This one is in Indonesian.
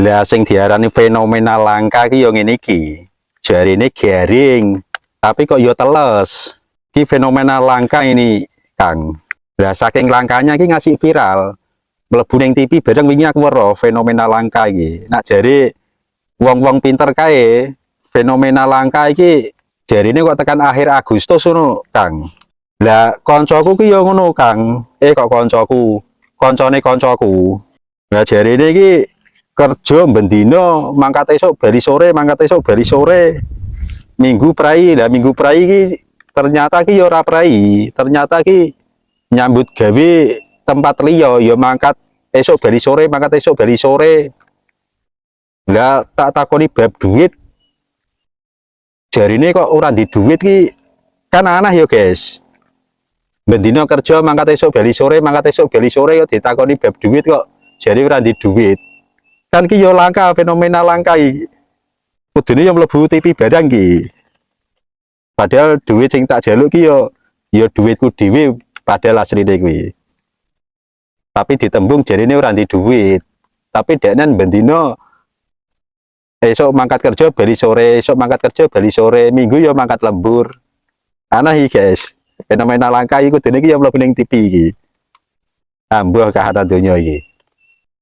Lah sing diarani fenomena langka ki yo ngene iki. Jarine garing, tapi kok yo teles. Ki fenomena langka ini, Kang. Lah saking langkanya ki ngasih viral. Mlebu ning TV bareng wingi aku weruh fenomena langka iki. Nak jare wong-wong pinter kae fenomena langka iki jarine kok tekan akhir Agustus ngono, Kang. Lah koncoku ki yo ngono, Kang. Eh kok koncoku, koncone koncoku. Lah jarine iki kerja bendino mangkat esuk bari sore mangkat esuk bari sore. Minggu prai lah minggu prai ki ternyata ki yo ora prai. Ternyata ki nyambut gawe tempat liya ya mangkat esuk bari sore mangkat esuk bari sore. Lah tak takoni bab duit. Jarine kok ora di duit ki kan aneh yo guys. Bendino kerja mangkat esuk bali sore mangkat esuk bali sore yo ditakoni bab duit kok. Jari ora di duit kan ki yo langka fenomena langka iki. Kudune yo mlebu TV barang ki padahal duit sing tak jaluk ki yo yo duitku dhewe padahal asline kuwi. Tapi ditembung jarine ora di duit. Tapi deknen bendino esok mangkat kerja bali sore esok mangkat kerja bali sore minggu yo mangkat lembur. Aneh iki guys. Fenomena langka iku dene iki yo mlebu TV iki. Ambuh kahanan donya iki